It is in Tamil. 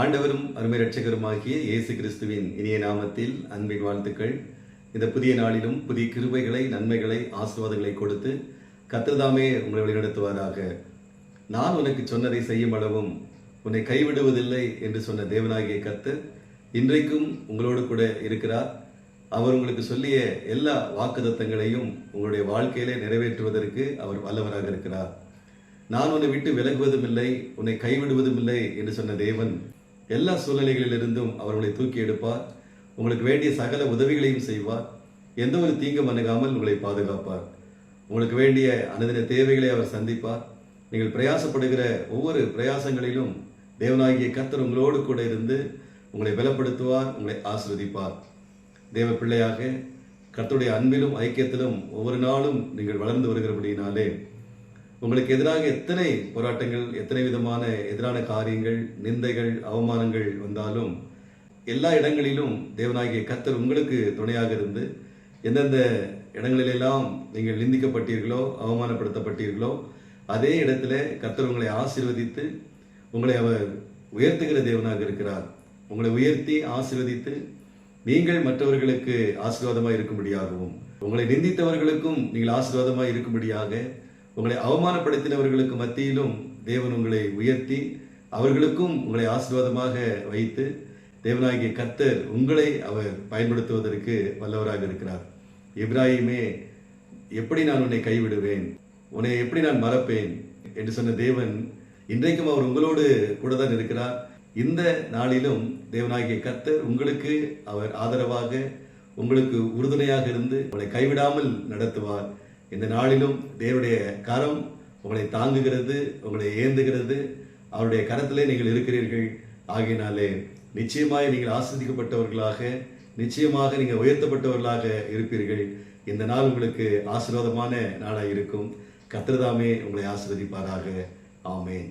ஆண்டவரும் அருமை ரட்சகருமாகிய இயேசு கிறிஸ்துவின் இனிய நாமத்தில் அன்பின் வாழ்த்துக்கள். இந்த புதிய நாளிலும் புதிய கிருபைகளை நன்மைகளை ஆசீர்வாதங்களை கொடுத்து கத்திரதாமே உங்களை வழிநடத்துவாராக. நான் உனக்கு சொன்னதை செய்யும் அளவும் உன்னை கைவிடுவதில்லை என்று சொன்ன தேவனாகிய கத்து இன்றைக்கும் உங்களோடு கூட இருக்கிறார். அவர் உங்களுக்கு சொல்லிய எல்லா வாக்குதத்தங்களையும் உங்களுடைய வாழ்க்கையிலே நிறைவேற்றுவதற்கு அவர் வல்லவராக இருக்கிறார். நான் உன்னை விட்டு விலகுவதும் இல்லை உன்னை கைவிடுவதும் இல்லை என்று சொன்ன தேவன் எல்லா சூழ்நிலைகளிலிருந்தும் அவர்களை தூக்கி எடுப்பார். உங்களுக்கு வேண்டிய சகல உதவிகளையும் செய்வார். எந்த ஒரு தீங்கும் அணுகாமல் உங்களை பாதுகாப்பார். உங்களுக்கு வேண்டிய அனுதின தேவைகளை அவர் சந்திப்பார். நீங்கள் பிரயாசப்படுகிற ஒவ்வொரு பிரயாசங்களிலும் தேவனாகிய கத்தர் உங்களோடு கூட இருந்து உங்களை பலப்படுத்துவார் உங்களை ஆசிர்வதிப்பார். தேவ பிள்ளையாக கர்த்தருடைய அன்பிலும் ஐக்கியத்திலும் ஒவ்வொரு நாளும் நீங்கள் வளர்ந்து வருகிறபடியினாலே உங்களுக்கு எதிராக எத்தனை போராட்டங்கள் எத்தனை விதமான எதிரான காரியங்கள் நிந்தைகள் அவமானங்கள் வந்தாலும் எல்லா இடங்களிலும் தேவனாகிய கத்தர் உங்களுக்கு துணையாக இருந்து எந்தெந்த இடங்களிலெல்லாம் நீங்கள் நிந்திக்கப்பட்டீர்களோ அவமானப்படுத்தப்பட்டீர்களோ அதே இடத்துல கத்தர் உங்களை ஆசிர்வதித்து உங்களை அவர் உயர்த்துகிற தேவனாக இருக்கிறார். உங்களை உயர்த்தி ஆசிர்வதித்து நீங்கள் மற்றவர்களுக்கு ஆசீர்வாதமாக இருக்கும்படியாகவும் உங்களை நிந்தித்தவர்களுக்கும் நீங்கள் ஆசீர்வாதமாக இருக்கும்படியாக உங்களை அவமானப்படுத்தினவர்களுக்கு மத்தியிலும் தேவன் உங்களை உயர்த்தி அவர்களுக்கும் உங்களை ஆசீர்வாதமாக வைத்து தேவனாகிய கர்த்தர் உங்களை அவர் பயன்படுத்துவதற்கு வல்லவராக இருக்கிறார். இப்ராஹிமே எப்படி நான் உன்னை கைவிடுவேன்? உன்னை எப்படி நான் மறப்பேன்? என்று சொன்ன தேவன் இன்றைக்கும் அவர் உங்களோடு கூட தான் இருக்கிறார். இந்த நாளிலும் தேவனாகிய கர்த்தர் உங்களுக்கு அவர் ஆதரவாக உங்களுக்கு உறுதுணையாக இருந்து உங்களை கைவிடாமல் நடத்துவார். இந்த நாளிலும் தேவனுடைய கரம் உங்களை தாங்குகிறது உங்களை ஏந்துகிறது. அவருடைய கரத்திலே நீங்கள் இருக்கிறீர்கள். ஆகையினாலே நிச்சயமாய் நீங்கள் ஆஸ்வதிக்கப்பட்டவர்களாக நிச்சயமாக நீங்கள் உயர்த்தப்பட்டவர்களாக இருப்பீர்கள். இந்த நாள் உங்களுக்கு ஆசீர்வாதமான நாளாக இருக்கும். கத்திரதாமே உங்களை ஆசீர்வதிப்பாராக. ஆமேன்.